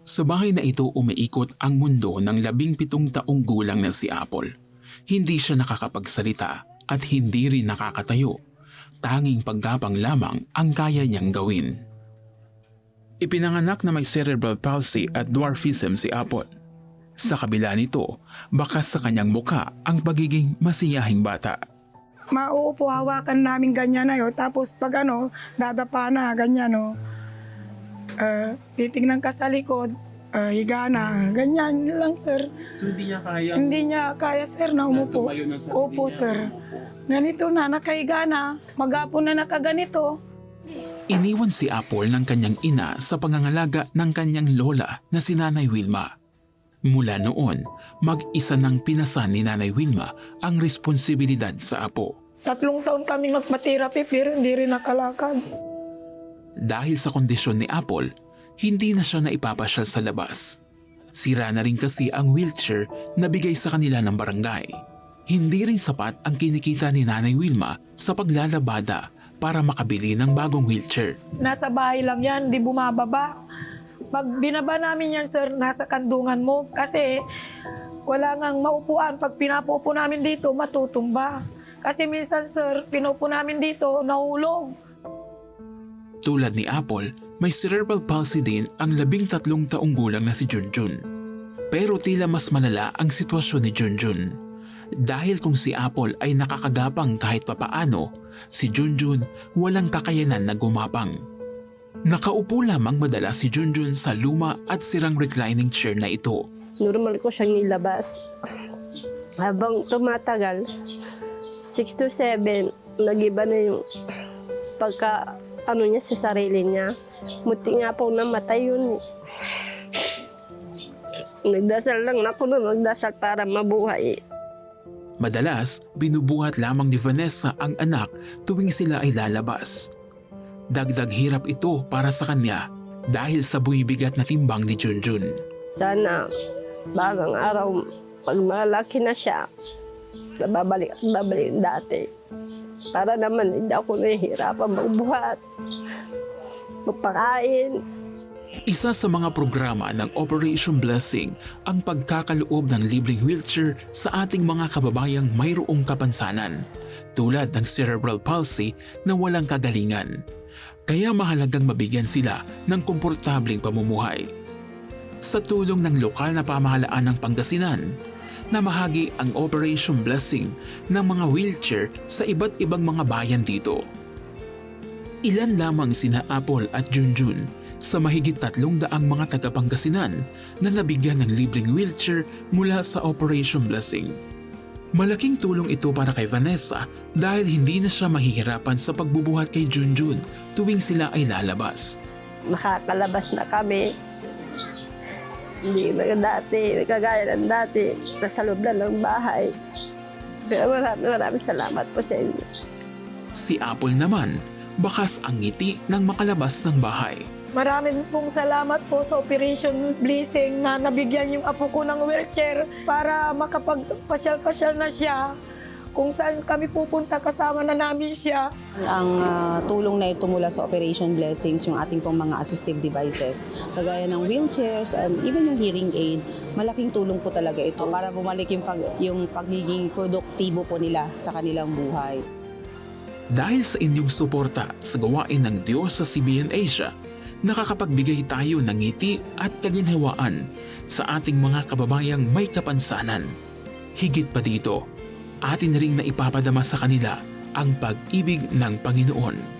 Sa bahay na ito umiikot ang mundo ng labing pitong taong gulang na si Apple. Hindi siya nakakapagsalita at hindi rin nakakatayo. Tanging paggapang lamang ang kaya niyang gawin. Ipinanganak na may cerebral palsy at dwarfism si Apple. Sa kabila nito, bakas sa kanyang muka ang pagiging masiyahing bata. Mauupo, hawakan namin ganyan na yun. Tapos pag ano, dadapa na, ganyan no. Uh, titignan ka sa likod, uh, higa na, ganyan lang sir. So hindi niya kaya Hindi niya kaya sir na umupo. sarili Opo niya. sir. Ganito na, nakahiga na. Magapon na nakaganito. Iniwan si Apple ng kanyang ina sa pangangalaga ng kanyang lola na si Nanay Wilma. Mula noon, mag-isa nang pinasan ni Nanay Wilma ang responsibilidad sa apo. Tatlong taon kami nagpa-therapy pero hindi rin nakalakad. Dahil sa kondisyon ni Apple, hindi na siya naipapasyal sa labas. Sira na rin kasi ang wheelchair na bigay sa kanila ng barangay. Hindi rin sapat ang kinikita ni Nanay Wilma sa paglalabada para makabili ng bagong wheelchair. Nasa bahay lang yan, di bumababa. Pag binaba namin yan, sir, nasa kandungan mo. Kasi wala ngang maupuan. Pag pinapupo namin dito, matutumba. Kasi minsan, sir, pinupo namin dito, nahulog. Tulad ni Apple, may cerebral palsy din ang labing tatlong taong gulang na si Junjun. Pero tila mas malala ang sitwasyon ni Junjun. Dahil kung si Apple ay nakakagapang kahit papaano, si Junjun walang kakayanan na gumapang. Nakaupo lamang madalas si Junjun sa luma at sirang reclining chair na ito. normal ko siyang nilabas. Habang tumatagal, 6 to 7, nagiba na yung pagka ano niya sa sarili niya. Muti nga po namatay yun. Nagdasal lang ako nun, nagdasal para mabuhay. Madalas, binubuhat lamang ni Vanessa ang anak tuwing sila ay lalabas. Dagdag hirap ito para sa kanya dahil sa buwibigat na timbang ni Junjun. Sana bagang araw, pag malaki na siya, babalik at babalik dati. Para naman hindi ako nahihirapan magbuhat, magpakain. Isa sa mga programa ng Operation Blessing ang pagkakaloob ng libreng wheelchair sa ating mga kababayang mayroong kapansanan tulad ng cerebral palsy na walang kagalingan. Kaya mahalagang mabigyan sila ng komportableng pamumuhay. Sa tulong ng lokal na pamahalaan ng Pangasinan, namahagi ang Operation Blessing ng mga wheelchair sa iba't ibang mga bayan dito. Ilan lamang sina Apple at Junjun sa mahigit tatlong daang mga taga-Pangasinan na nabigyan ng libreng wheelchair mula sa Operation Blessing. Malaking tulong ito para kay Vanessa dahil hindi na siya mahihirapan sa pagbubuhat kay Junjun tuwing sila ay lalabas. Makakalabas na kami. Hindi na dati, kagaya ng dati, nasa loob na ng bahay. Pero maraming maraming salamat po sa inyo. Si Apple naman, bakas ang ngiti ng makalabas ng bahay. Maraming pong salamat po sa Operation Blessing na nabigyan yung apo ko ng wheelchair para makapagpasyal-pasyal na siya. Kung saan kami pupunta, kasama na namin siya. Ang ah, tulong na ito mula sa Operation Blessings, yung ating pong mga assistive devices, kagaya ng wheelchairs and even yung hearing aid, malaking tulong po talaga ito para bumalik yung, pag, yung pagiging produktibo po nila sa kanilang buhay. Dahil sa inyong suporta sa gawain ng Diyos sa CBN Asia, nakakapagbigay tayo ng ngiti at kaginhawaan sa ating mga kababayang may kapansanan. Higit pa dito, atin ring na ipapadama sa kanila ang pag-ibig ng Panginoon.